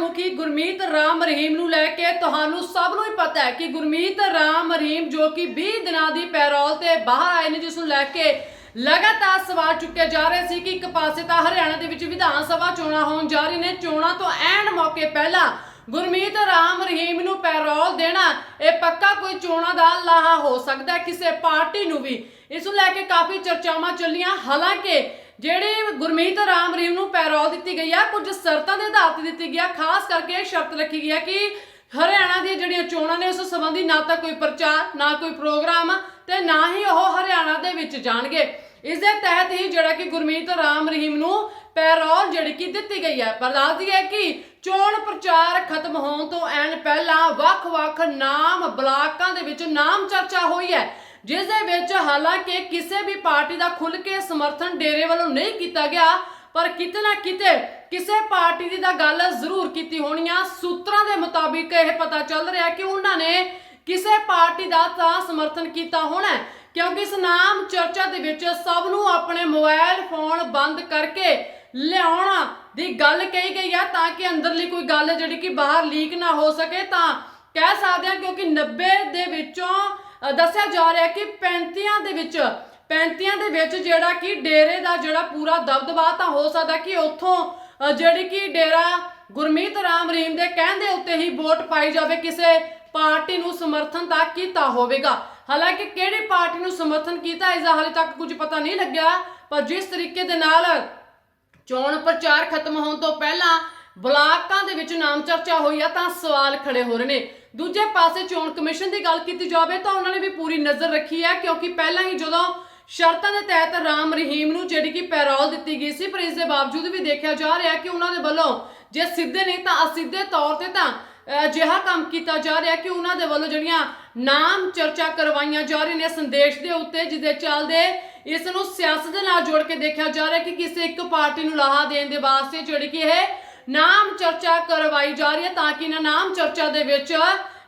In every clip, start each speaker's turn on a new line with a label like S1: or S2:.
S1: ਮੁਖੀ ਗੁਰਮੀਤ ਰਾਮ ਰਹੀਮ ਨੂੰ ਲੈ ਕੇ ਤੁਹਾਨੂੰ ਸਭ ਨੂੰ ਹੀ ਪਤਾ ਹੈ ਕਿ ਗੁਰਮੀਤ ਰਾਮ ਰਹੀਮ ਜੋ ਕਿ 20 ਦਿਨਾਂ ਦੀ ਪੈਰੋਲ ਤੇ ਬਾਹਰ ਆਏ ਨੇ, ਜਿਸ ਨੂੰ ਲੈ ਕੇ ਲਗਾਤਾਰ ਸਵਾਲ ਚੁੱਕੇ ਜਾ ਰਹੇ ਸੀ ਕਿ ਇੱਕ ਪਾਸੇ ਤਾਂ ਹਰਿਆਣਾ ਦੇ ਵਿੱਚ ਵਿਧਾਨ ਸਭਾ ਚੋਣਾਂ ਹੋਣ ਜਾ ਰਹੀ ਨੇ, ਚੋਣਾਂ ਤੋਂ ਐਨ ਮੌਕੇ ਪਹਿਲਾਂ ਗੁਰਮੀਤ ਰਾਮ ਰਹੀਮ ਨੂੰ ਪੈਰੋਲ ਦੇਣਾ, ਇਹ ਪੱਕਾ ਕੋਈ ਚੋਣਾਂ ਦਾ ਲਾਹਾ ਹੋ ਸਕਦਾ ਕਿਸੇ ਪਾਰਟੀ ਨੂੰ ਵੀ। ਇਸ ਨੂੰ ਲੈ ਕੇ ਕਾਫੀ ਚਰਚਾਵਾਂ ਚੱਲੀਆਂ, ਹਾਲਾਂਕਿ ਜਿਹੜੇ ਗੁਰਮੀਤ ਰਾਮ ਰਹੀਮ ਨੂੰ ਪੈਰੋਲ ਦਿੱਤੀ ਗਈ ਆ, ਕੁਝ ਸ਼ਰਤਾਂ ਦੇ ਆਧਾਰ ਤੇ ਦਿੱਤੀ ਗਿਆ ਖਾਸ ਕਰਕੇ ਇਹ ਸ਼ਰਤ ਰੱਖੀ ਗਈ ਹੈ ਕਿ ਹਰਿਆਣਾ ਦੀਆਂ ਜਿਹੜੀਆਂ ਚੋਣਾਂ ਨੇ, ਉਸ ਸੰਬੰਧੀ ਨਾ ਤਾਂ ਕੋਈ ਪ੍ਰਚਾਰ, ਨਾ ਕੋਈ ਪ੍ਰੋਗਰਾਮ ਤੇ ਨਾ ਹੀ ਉਹ ਹਰਿਆਣਾ ਦੇ ਵਿੱਚ ਜਾਣਗੇ। ਇਸ ਦੇ ਤਹਿਤ ਹੀ ਜਿਹੜਾ ਕਿ ਗੁਰਮੀਤ ਰਾਮ ਰਹੀਮ ਨੂੰ ਪੈਰੋਲ ਜਿਹੜੀ ਕਿ ਦਿੱਤੀ ਗਈ ਹੈ ਪਰ ਦੱਸਦੀ ਹੈ ਕਿ ਚੋਣ ਪ੍ਰਚਾਰ ਖਤਮ ਹੋਣ ਤੋਂ ਐਨ ਪਹਿਲਾਂ ਵੱਖ-ਵੱਖ ਨਾਮ ਬਲਾਕਾਂ ਦੇ ਵਿੱਚ ਨਾਮ ਚਰਚਾ ਹੋਈ ਹੈ। ਜਿਸ ਦੇ ਵਿੱਚ ਹਾਲਾਂਕਿ ਕਿਸੇ ਵੀ ਪਾਰਟੀ ਦਾ ਖੁੱਲ ਕੇ ਸਮਰਥਨ ਡੇਰੇ ਵੱਲੋਂ ਨਹੀਂ ਕੀਤਾ ਗਿਆ, ਪਰ ਕਿਤੇ ਨਾ ਕਿਤੇ ਕਿਸੇ ਪਾਰਟੀ ਦੀ ਤਾਂ ਗੱਲ ਜ਼ਰੂਰ ਕੀਤੀ ਹੋਣੀ ਆ। ਸੂਤਰਾਂ ਦੇ ਮੁਤਾਬਿਕ ਇਹ ਪਤਾ ਚੱਲ ਰਿਹਾ ਕਿ ਉਹਨਾਂ ਨੇ ਕਿਸੇ ਪਾਰਟੀ ਦਾ ਤਾਂ ਸਮਰਥਨ ਕੀਤਾ ਹੋਣਾ ਕਿਉਂਕਿ ਇਸ ਨਾਮ ਚਰਚਾ ਦੇ ਵਿੱਚ ਸਭ ਨੂੰ ਆਪਣੇ ਮੋਬਾਈਲ ਫੋਨ ਬੰਦ ਕਰਕੇ ਲਿਆਉਣਾ ਦੀ ਗੱਲ ਕਹੀ ਗਈ ਆ, ਤਾਂ ਕਿ ਅੰਦਰਲੀ ਕੋਈ ਗੱਲ ਜਿਹੜੀ ਕਿ ਬਾਹਰ ਲੀਕ ਨਾ ਹੋ ਸਕੇ, ਤਾਂ ਕਹਿ ਸਕਦੇ ਹਾਂ ਕਿਉਂਕਿ 90 ਦੇ ਵਿੱਚੋਂ ਦੱਸਿਆ ਜਾ ਰਿਹਾ ਕਿ 35 ਦੇ ਵਿੱਚ 35 ਦੇ ਵਿੱਚ ਜਿਹੜਾ ਕਿ ਡੇਰੇ ਦਾ ਜਿਹੜਾ ਪੂਰਾ ਦਬਦਬਾ ਤਾਂ ਹੋ ਸਕਦਾ ਕਿ ਉੱਥੋਂ ਜਿਹੜੀ ਕਿ ਡੇਰਾ ਗੁਰਮੀਤ ਰਾਮ ਰਹੀਮ ਦੇ ਕਹਿਣ ਦੇ ਉੱਤੇ ਹੀ ਵੋਟ ਪਾਈ ਜਾਵੇ, ਕਿਸੇ ਪਾਰਟੀ ਨੂੰ ਸਮਰਥਨ ਤਾਂ ਕੀਤਾ ਹੋਵੇਗਾ। ਹਾਲਾਂਕਿ ਕਿਹੜੀ ਪਾਰਟੀ ਨੂੰ ਸਮਰਥਨ ਕੀਤਾ ਇਸ ਦਾ ਹਾਲੇ ਤੱਕ ਕੁਝ ਪਤਾ ਨਹੀਂ ਲੱਗਿਆ, ਪਰ ਜਿਸ ਤਰੀਕੇ ਦੇ ਨਾਲ ਚੋਣ ਪ੍ਰਚਾਰ ਖਤਮ ਹੋਣ ਤੋਂ ਪਹਿਲਾਂ ਬਲਾਕਾਂ ਦੇ ਵਿੱਚ ਨਾਮ ਚਰਚਾ ਹੋਈ ਆ, ਤਾਂ ਸਵਾਲ ਖੜੇ ਹੋ ਰਹੇ ਨੇ। ਦੂਜੇ ਪਾਸੇ ਚੋਣ ਕਮਿਸ਼ਨ ਦੀ ਗੱਲ ਕੀਤੀ ਜਾਵੇ ਤਾਂ ਉਹਨਾਂ ਨੇ ਵੀ ਪੂਰੀ ਨਜ਼ਰ ਰੱਖੀ ਹੈ, ਕਿਉਂਕਿ ਪਹਿਲਾਂ ਹੀ ਜਦੋਂ ਸ਼ਰਤਾਂ ਦੇ ਤਹਿਤ ਰਾਮ ਰਹੀਮ ਨੂੰ ਜਿਹੜੀ ਕਿ ਪੈਰੋਲ ਦਿੱਤੀ ਗਈ ਸੀ, ਪਰ ਇਸ ਦੇ ਬਾਵਜੂਦ ਵੀ ਦੇਖਿਆ ਜਾ ਰਿਹਾ ਕਿ ਉਹਨਾਂ ਦੇ ਵੱਲੋਂ ਜੇ ਸਿੱਧੇ ਨਹੀਂ ਤਾਂ ਅਸਿੱਧੇ ਤੌਰ ਤੇ ਤਾਂ ਅਜਿਹਾ ਕੰਮ ਕੀਤਾ ਜਾ ਰਿਹਾ ਕਿ ਉਹਨਾਂ ਦੇ ਵੱਲੋਂ ਜਿਹੜੀਆਂ ਨਾਮ ਚਰਚਾ ਕਰਵਾਈਆਂ ਜਾ ਰਹੀਆਂ ਨੇ ਸੰਦੇਸ਼ ਦੇ ਉੱਤੇ ਜਿਹਦੇ ਚੱਲਦੇ ਇਸ ਨੂੰ ਸਿਆਸਤ ਦੇ ਨਾਲ ਜੋੜ ਕੇ ਦੇਖਿਆ ਜਾ ਰਿਹਾ ਕਿ ਕਿਸੇ ਇੱਕ ਪਾਰਟੀ ਨੂੰ ਲਾਹਾ ਦੇਣ ਦੇ ਵਾਸਤੇ ਜਿਹੜੀ ਕਿ ਇਹ ਨਾਮ ਚਰਚਾ ਕਰਵਾਈ ਜਾ ਰਹੀ ਹੈ ਤਾਂ ਕਿ ਇਹਨਾਂ ਨਾਮ ਚਰਚਾ ਦੇ ਵਿੱਚ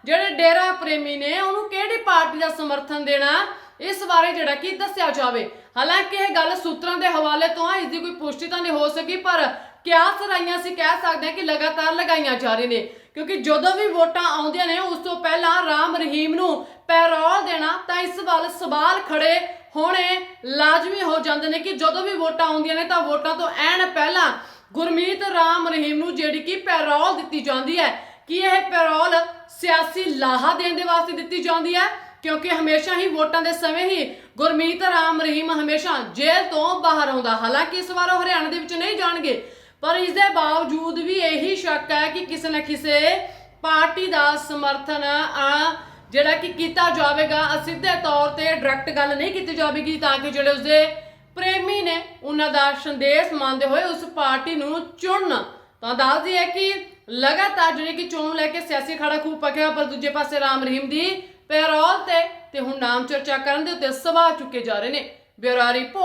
S1: ਜਿਹੜੇ ਡੇਰਾ ਪ੍ਰੇਮੀ ਨੇ ਉਹਨੂੰ ਕਿਹੜੀ ਪਾਰਟੀ ਦਾ ਸਮਰਥਨ ਦੇਣਾ ਇਸ ਬਾਰੇ ਜਿਹੜਾ ਕਿ ਦੱਸਿਆ ਜਾਵੇ। ਹਾਲਾਂਕਿ ਇਹ ਗੱਲ ਸੂਤਰਾਂ ਦੇ ਹਵਾਲੇ ਤੋਂ ਆ, ਇਸ ਦੀ ਕੋਈ ਪੁਸ਼ਟੀ ਤਾਂ ਨਹੀਂ ਹੋ ਸਕੀ, ਪਰ ਕਿਆਸ ਰਾਈਆਂ ਸੀ ਕਹਿ ਸਕਦੇ ਹਾਂ ਕਿ ਲਗਾਤਾਰ ਲਗਾਈਆਂ ਜਾ ਰਹੀਆਂ ਨੇ। ਕਿਉਂਕਿ ਜਦੋਂ ਵੀ ਵੋਟਾਂ ਆਉਂਦੀਆਂ ਨੇ, ਉਸ ਤੋਂ ਪਹਿਲਾਂ ਰਾਮ ਰਹੀਮ ਨੂੰ ਪੈਰੋਲ ਦੇਣਾ, ਤਾਂ ਇਸ ਵੱਲ ਸਵਾਲ ਖੜੇ ਹੋਣੇ ਲਾਜ਼ਮੀ ਹੋ ਜਾਂਦੇ ਨੇ ਕਿ ਜਦੋਂ ਵੀ ਵੋਟਾਂ ਆਉਂਦੀਆਂ ਨੇ, ਤਾਂ ਵੋਟਾਂ ਤੋਂ ਐਨ ਪਹਿਲਾਂ ਗੁਰਮੀਤ ਰਾਮ ਰਹੀਮ ਨੂੰ ਜਿਹੜੀ ਕਿ ਪੈਰੋਲ ਦਿੱਤੀ ਜਾਂਦੀ ਹੈ। ਕਿ ਇਹ ਪੈਰੋਲ ਸਿਆਸੀ ਲਾਹਾ ਦੇਣ ਦੇ ਵਾਸਤੇ ਦਿੱਤੀ ਜਾਂਦੀ ਹੈ? ਕਿਉਂਕਿ ਹਮੇਸ਼ਾ ਹੀ ਵੋਟਾਂ ਦੇ ਸਮੇਂ ਹੀ ਗੁਰਮੀਤ ਰਾਮ ਰਹੀਮ ਹਮੇਸ਼ਾ ਜੇਲ੍ਹ ਤੋਂ ਬਾਹਰ ਆਉਂਦਾ। ਹਾਲਾਂਕਿ ਇਸ ਵਾਰ ਉਹ ਹਰਿਆਣਾ ਦੇ ਵਿੱਚ ਨਹੀਂ ਜਾਣਗੇ। ਪਰ ਇਸ ਦੇ ਬਾਵਜੂਦ ਵੀ ਇਹੀ ਸ਼ੱਕ ਹੈ ਕਿ ਕਿਸੇ ਨਾ ਕਿਸੇ ਪਾਰਟੀ ਦਾ ਸਮਰਥਨ ਅ, ਜਿਹੜਾ ਕਿ ਕੀਤਾ ਜਾਵੇਗਾ ਅਸਿੱਧੇ ਤੌਰ ਤੇ ਡਾਇਰੈਕਟ ਗੱਲ ਨਹੀਂ ਕੀਤੀ ਜਾਵੇਗੀ ਤਾਂ ਕਿ ਜਿਹੜੇ ਉਸਦੇ ਪ੍ਰੇਮੀ ਨੇ ਉਹਨਾਂ ਦਾ ਸੰਦੇਸ਼ ਮੰਨਦੇ ਹੋਏ ਉਸ ਪਾਰਟੀ ਨੂੰ ਚੁਣਨਾ। ਤਾਂ ਦੱਸਦੀ ਹੈ ਕਿ ਲਗਾਤਾਰ ਜਿਹੜੀ ਕਿ ਚੋਣ ਲੈ ਕੇ ਸਿਆਸੀ ਖੜਾ ਖੂਬ ਪਕਿਆ, ਪਰ ਦੂਜੇ ਪਾਸੇ ਰਾਮ ਰਹੀਮ ਦੀ ਪੈਰੋਲ ਤੇ ਤੇ ਹੁਣ ਨਾਮ ਚਰਚਾ ਕਰਨ ਦੇ ਉੱਤੇ ਸਵਾਲ ਚੁੱਕੇ ਜਾ ਰਹੇ ਨੇ। Bureau report.